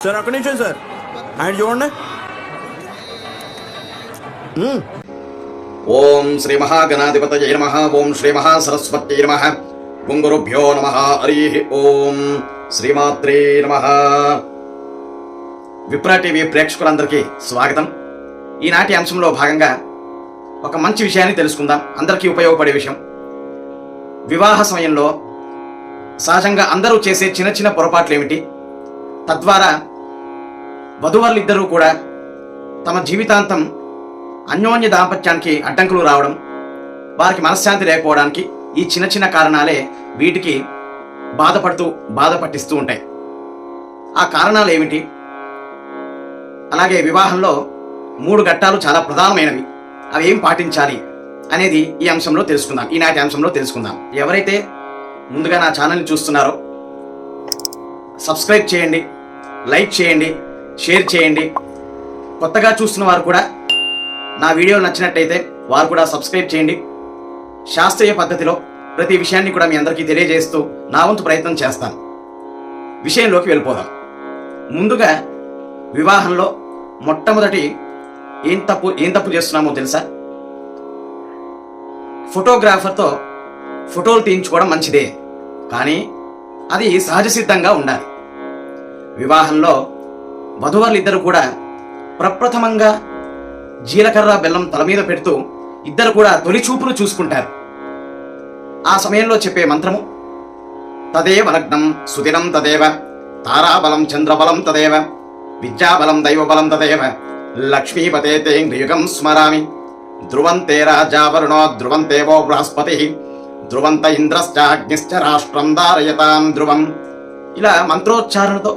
Sir అక్కడి నుంచే sir ఆయన చూడండి ఓం శ్రీ మహాగణాధిపతయ నమ ఓం శ్రీ సరస్వతి నమ ఓం గురుభ్యో నమ హరి ఓం శ్రీమాత్రే నమ విప్రా టీవీ ప్రేక్షకులందరికీ స్వాగతం. ఈనాటి అంశంలో భాగంగా ఒక మంచి విషయాన్ని తెలుసుకుందాం. అందరికీ ఉపయోగపడే విషయం. వివాహ సమయంలో సహజంగా అందరూ చేసే చిన్న చిన్న పొరపాట్లు ఏమిటి తద్వారా వధువరులిద్దరూ కూడా తమ జీవితాంతం అన్యోన్య దాంపత్యానికి అడ్డంకులు రావడం వారికి మనశ్శాంతి లేకపోవడానికి ఈ చిన్న చిన్న కారణాలే వీటికి బాధపడుతూ బాధ పట్టిస్తూ ఉంటాయి. ఆ కారణాలు ఏమిటి? అలాగే వివాహంలో మూడు ఘట్టాలు చాలా ప్రధానమైనవి. అవి ఏం పాటించాలి అనేది ఈ అంశంలో తెలుసుకుందాం. ఈనాటి అంశంలో తెలుసుకుందాం. ఎవరైతే ముందుగా నా ఛానల్ని చూస్తున్నారో సబ్స్క్రైబ్ చేయండి లైక్ చేయండి షేర్ చేయండి. కొత్తగా చూస్తున్న వారు కూడా నా వీడియో నచ్చినట్టయితే వారు కూడా సబ్స్క్రైబ్ చేయండి. శాస్త్రీయ పద్ధతిలో ప్రతి విషయాన్ని కూడా మీ అందరికీ తెలియజేస్తూ నా వంతు ప్రయత్నం చేస్తాను. విషయంలోకి వెళ్ళిపోదాం. ముందుగా వివాహంలో మొట్టమొదటి ఏం తప్పు ఏం తప్పు చేస్తున్నామో తెలుసా? ఫోటోగ్రాఫర్తో ఫోటోలు తీయించుకోవడం మంచిదే. కానీ అది సహజ సిద్ధంగా ఉండాలి. వివాహంలో వధువర్లిద్దరు కూడా ప్రప్రథమంగా జీలకర్ర బెల్లం తల మీద పెడుతూ ఇద్దరు కూడా తొలి చూపులు చూసుకుంటారు. ఆ సమయంలో చెప్పే మంత్రము తదేవ లగ్నం సుదినం తదేవ తారాబలం చంద్రబలం తదేవ విద్యాబలం దైవబలం తదేవ లక్ష్మీపతే తే యుగం స్మరామి ధ్రువంతే రాజావరుణో ధ్రువంతేవో బృహస్పతి ధ్రువంత ఇంద్రశ్చాగ్నిశ్చ రాష్ట్రం దారయతాం ధ్రువం. ఇలా మంత్రోచ్చారణతో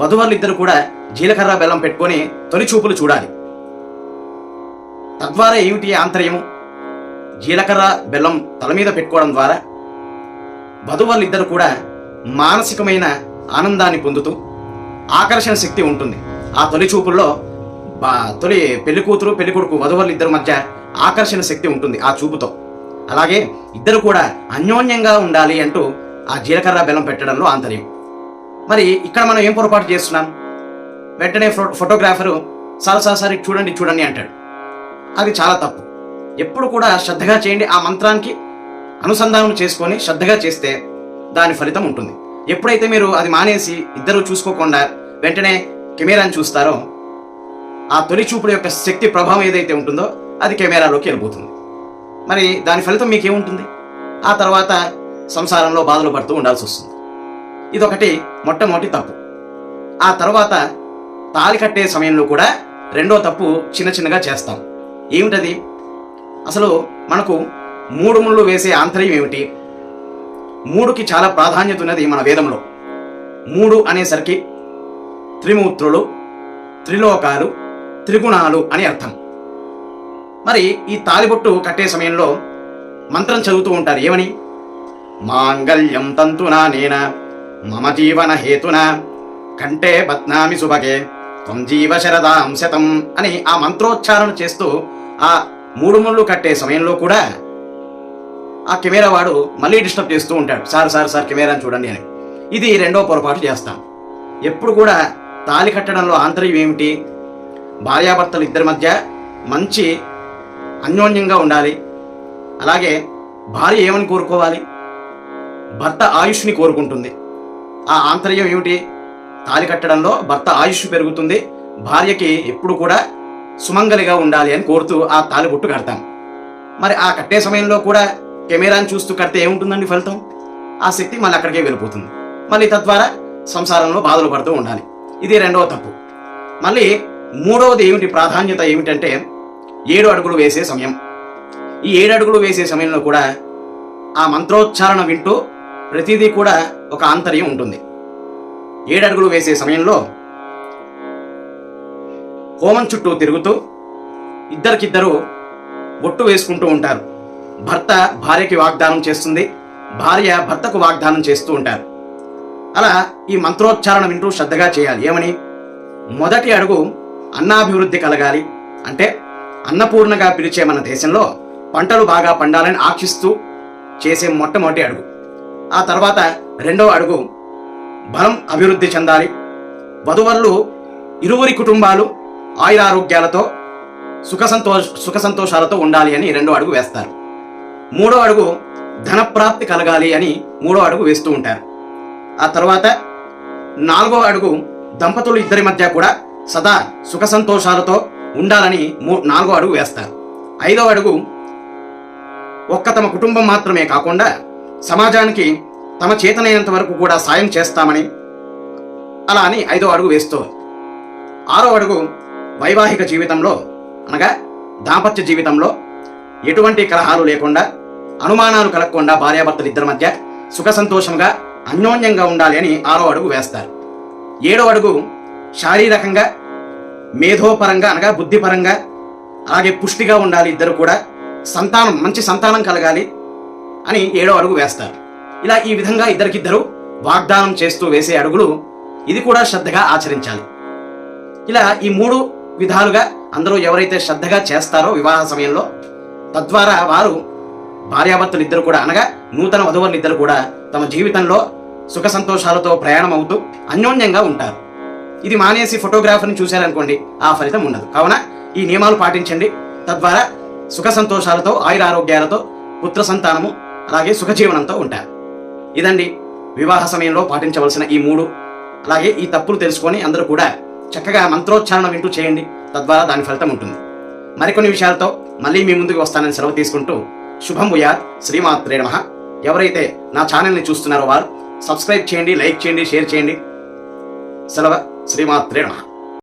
వధువర్లిద్దరు కూడా జీలకర్ర బెల్లం పెట్టుకొని తొలి చూపులు చూడాలి. తద్వారా ఏమిటి ఆంతర్యము? జీలకర్ర బెల్లం తల మీద పెట్టుకోవడం ద్వారా వధువర్లిద్దరు కూడా మానసికమైన ఆనందాన్ని పొందుతూ ఆకర్షణ శక్తి ఉంటుంది. ఆ తొలి చూపుల్లో బా- తొలి పెళ్ళి కూతురు పెళ్ళి కొడుకు వధువర్లిద్దరి మధ్య ఆకర్షణ శక్తి ఉంటుంది ఆ చూపుతో. అలాగే ఇద్దరు కూడా అన్యోన్యంగా ఉండాలి అంటూ ఆ జీలకర్ర బెల్లం పెట్టడంలో ఆంతర్యం. మరి ఇక్కడ మనం ఏం పొరపాటు చేస్తున్నాం? వెంటనే ఫో- ఫోటోగ్రాఫరు సార్ సార్ సార్ చూడండి చూడండి అంటాడు. అది చాలా తప్పు. ఎప్పుడు కూడా శ్రద్ధగా చేయండి ఆ మంత్రానికి అనుసంధానం చేసుకొని శ్రద్ధగా చేస్తే దాని ఫలితం ఉంటుంది. ఎప్పుడైతే మీరు అది మానేసి ఇద్దరు చూసుకోకుండా వెంటనే కెమెరాని చూస్తారో ఆ తొలి చూపుల యొక్క శక్తి ప్రభావం ఏదైతే ఉంటుందో అది కెమెరాలోకి వెళ్ళిపోతుంది. మరి దాని ఫలితం మీకేముంటుంది ఆ తర్వాత సంసారంలో బాధలు పడుతూ ఉండాల్సి వస్తుంది. ఇదొకటి మొట్టమొదటి తప్పు. ఆ తర్వాత తాళి కట్టే సమయంలో కూడా రెండో తప్పు చిన్న చిన్నగా చేస్తాం. ఏమిటది? అసలు మనకు మూడు ముళ్ళు వేసే ఆంతర్యం ఏమిటి? మూడుకి చాలా ప్రాధాన్యత ఉన్నది మన వేదంలో. మూడు అనేసరికి త్రిమూర్తులు త్రిలోకాలు త్రిగుణాలు అని అర్థం. మరి ఈ తాలిబొట్టు కట్టే సమయంలో మంత్రం చదువుతూ ఉంటారు ఏమని? మాంగళ్యం తంతునా నేన మమ జీవన హేతున కంటే బత్నామి సుభగే. త్వంజీవ శరదాం శతం అని ఆ మంత్రోచ్చారణ చేస్తూ ఆ మూడు ముళ్ళు కట్టే సమయంలో కూడా ఆ కెమెరా వాడు మళ్ళీ డిస్టర్బ్ చేస్తూ ఉంటాడు. సార్ సార్ సార్ కెమెరాని చూడండి అని. ఇది రెండో పొరపాటు చేస్తాం ఎప్పుడు కూడా తాలి కట్టడంలో ఆంతర్యం ఏమిటి? భార్యాభర్తలు ఇద్దరి మధ్య మంచి అన్యోన్యంగా ఉండాలి. అలాగే భార్య ఏమని కోరుకోవాలి? భర్త ఆయుష్ని కోరుకుంటుంది. ఆ ఆంతర్యం ఏమిటి? తాలి కట్టడంలో భర్త ఆయుష్ పెరుగుతుంది. భార్యకి ఎప్పుడు కూడా సుమంగలిగా ఉండాలి అని కోరుతూ ఆ తాలిబొట్టు కడతాం మరి ఆ కట్టే సమయంలో కూడా కెమెరాని చూస్తూ కడితే ఏముంటుందండి ఫలితం? ఆ శక్తి మళ్ళీ అక్కడికే వెళ్ళిపోతుంది. మళ్ళీ తద్వారా సంసారంలో బాధలు పడుతూ ఉండాలి. ఇది రెండవ తప్పు. మళ్ళీ మూడవది ఏమిటి? ప్రాధాన్యత ఏమిటంటే ఏడు అడుగులు వేసే సమయం. ఈ ఏడు అడుగులు వేసే సమయంలో కూడా ఆ మంత్రోచ్చారణ వింటూ ప్రతిదీ కూడా ఒక ఆంతర్యం ఉంటుంది. ఏడు అడుగులు వేసే సమయంలో హోమం చుట్టూ తిరుగుతూ ఇద్దరికిద్దరు బొట్టు వేసుకుంటూ ఉంటారు. భర్త భార్యకి వాగ్దానం చేస్తుంది. భార్య భర్తకు వాగ్దానం చేస్తూ ఉంటారు. అలా ఈ మంత్రోచ్చారణ వింటూ శ్రద్ధగా చేయాలి. ఏమని? మొదటి అడుగు అన్నాభివృద్ధి కలగాలి. అంటే అన్నపూర్ణగా పిలిచే మన దేశంలో పంటలు బాగా పండాలని ఆశిస్తూ చేసే మొట్టమొదటి అడుగు. ఆ తర్వాత రెండో అడుగు బలం అభివృద్ధి చెందాలి. వధువరులు ఇరువురి కుటుంబాలు ఆయురారోగ్యాలతో సుఖ సంతోష సుఖ సంతోషాలతో ఉండాలి అని రెండో అడుగు వేస్తారు. మూడో అడుగు ధనప్రాప్తి కలగాలి అని మూడో అడుగు వేస్తూ ఉంటారు. ఆ తర్వాత నాలుగో అడుగు దంపతులు ఇద్దరి మధ్య కూడా సదా సుఖ సంతోషాలతో ఉండాలని మూ నాలుగో అడుగు వేస్తారు. ఐదో అడుగు ఒక్క తమ కుటుంబం మాత్రమే కాకుండా సమాజానికి తమ చేతనైనంత వరకు కూడా సాయం చేస్తామని అలా అని ఐదో అడుగు వేస్తూ ఆరో అడుగు వైవాహిక జీవితంలో అనగా దాంపత్య జీవితంలో ఎటువంటి కలహాలు లేకుండా అనుమానాలు కలగకుండా భార్యాభర్తలు ఇద్దరి మధ్య సుఖ సంతోషంగా అన్యోన్యంగా ఉండాలి అని ఆరో అడుగు వేస్తారు. ఏడో అడుగు శారీరకంగా మేధోపరంగా అనగా బుద్ధిపరంగా అలాగే పుష్టిగా ఉండాలి ఇద్దరు కూడా సంతానం మంచి సంతానం కలగాలి అని ఏడో అడుగు వేస్తారు. ఇలా ఈ విధంగా ఇద్దరికిద్దరు వాగ్దానం చేస్తూ వేసే అడుగులు ఇది కూడా శ్రద్ధగా ఆచరించాలి. ఇలా ఈ మూడు విధాలుగా అందరూ ఎవరైతే శ్రద్ధగా చేస్తారో వివాహ సమయంలో తద్వారా వారు భార్యాభర్తలు ఇద్దరు కూడా అనగా నూతన వధువులు ఇద్దరు కూడా తమ జీవితంలో సుఖ సంతోషాలతో ప్రయాణం అవుతూ అన్యోన్యంగా ఉంటారు. ఇది మానేసి ఫోటోగ్రాఫర్ని చూశారనుకోండి ఆ ఫలితం ఉండదు. కావున ఈ నియమాలు పాటించండి. తద్వారా సుఖ సంతోషాలతో ఆయురారోగ్యాలతో పుత్ర సంతానము అలాగే సుఖజీవనంతో ఉంటారు. ఇదండి వివాహ సమయంలో పాటించవలసిన ఈ మూడు. అలాగే ఈ తప్పులు తెలుసుకొని అందరూ కూడా చక్కగా మంత్రోచ్చారణ వింటూ చేయండి. తద్వారా దాని ఫలితం ఉంటుంది. మరికొన్ని విషయాలతో మళ్ళీ మీ ముందుకు వస్తానని సెలవు తీసుకుంటూ శుభం భూయాత్. శ్రీమాత్రే నమ. ఎవరైతే నా ఛానల్ని చూస్తున్నారో వారు సబ్స్క్రైబ్ చేయండి లైక్ చేయండి షేర్ చేయండి. సెలవు. శ్రీమాత్రే నమ.